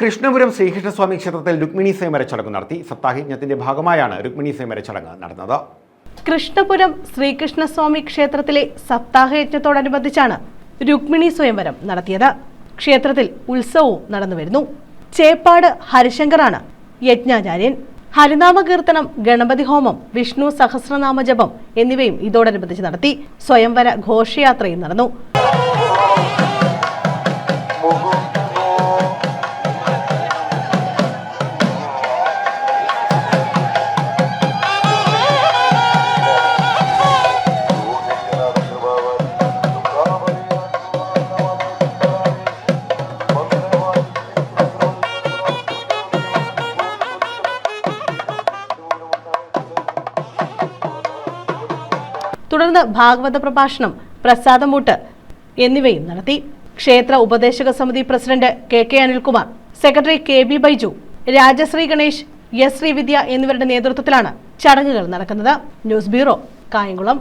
കൃഷ്ണപുരം ശ്രീകൃഷ്ണസ്വാമി ക്ഷേത്രത്തിൽ രുക്മിണി സ്വയംവര ചടങ്ങ് നടത്തി. സപ്താഹയജ്ഞത്തിന്റെ ഭാഗമായാണ് രുക്മിണി സ്വയംവര ചടങ്ങ് നടന്നത്. കൃഷ്ണപുരം ശ്രീകൃഷ്ണസ്വാമി ക്ഷേത്രത്തിലെ സപ്താഹയജ്ഞത്തോടനുബന്ധിച്ചാണ് രുക്മിണി സ്വയംവരം നടത്തിയത്. ക്ഷേത്രത്തിൽ ഉത്സവവും നടന്നുവരുന്നു ചേപ്പാട് ഹരിശങ്കറാണ് യജ്ഞാചാര്യൻ. ഹരിനാമ കീർത്തനം ഗണപതി ഹോമം വിഷ്ണു സഹസ്രനാമ ജപം എന്നിവയും ഇതോടനുബന്ധിച്ച് നടത്തി. സ്വയംവര ഘോഷയാത്രയും നടന്നു. തുടർന്ന് ഭാഗവത പ്രഭാഷണം പ്രസാദമൂട്ട് എന്നിവയും നടത്തി. ക്ഷേത്ര ഉപദേശക സമിതി president K K Anilkumar secretary K B Baiju Rajashree Ganesh S Srividya എന്നിവരുടെ നേതൃത്വത്തിലാണ് ചടങ്ങുകൾ നടക്കുന്നത്. News bureau Kayamkulam.